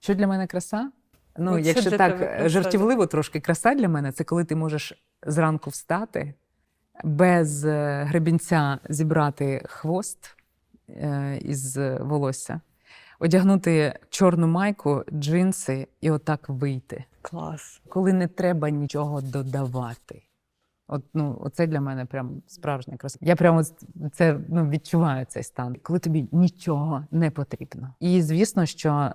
Що для мене краса? Ну, От якщо так е, краса? жартівливо трошки, краса для мене це коли ти можеш зранку встати, без е, гребінця зібрати хвост е, із волосся, одягнути чорну майку, джинси і отак вийти. Клас. Коли не треба нічого додавати. От, ну, оце для мене прям справжня краса. Я прямо це ну, відчуваю цей стан, коли тобі нічого не потрібно. І звісно, що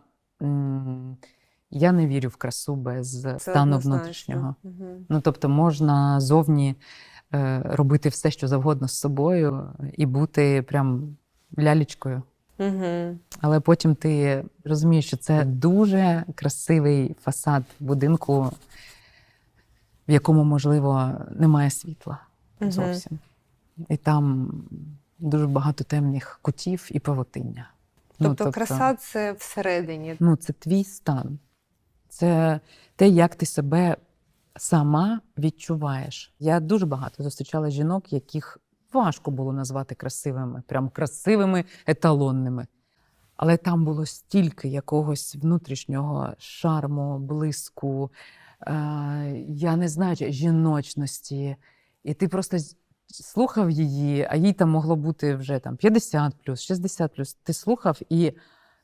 я не вірю в красу без Це стану внутрішнього. Мгм. Ну, тобто, можна зовні е, робити все, що завгодно з собою, і бути прям лялечкою. Мгм. Але потім ти розумієш, що це дуже красивий фасад будинку, в якому, можливо, немає світла Мгм. зовсім. І там дуже багато темних кутів і павутиння. Тобто, краса це всередині. Ну, це твій стан. Це те, як ти себе сама відчуваєш. Я дуже багато зустрічала жінок, яких важко було назвати красивими, прям красивими, еталонними. Але там було стільки якогось внутрішнього шарму, блиску, е, я не знаю, жіночності. І ти просто слухав її, а їй там могло бути вже там 50 плюс, 60 плюс. Ти слухав і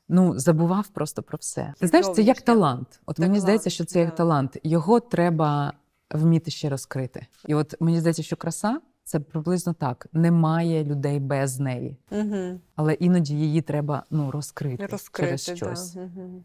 ну, забував просто про все. Ти знаєш, це як талант. От мені здається, що це як талант. Його треба вміти ще розкрити. І от мені здається, що краса це приблизно так. Немає людей без неї. Угу. Але іноді її треба ну, розкрити, Розкрити, через щось. Да. Угу.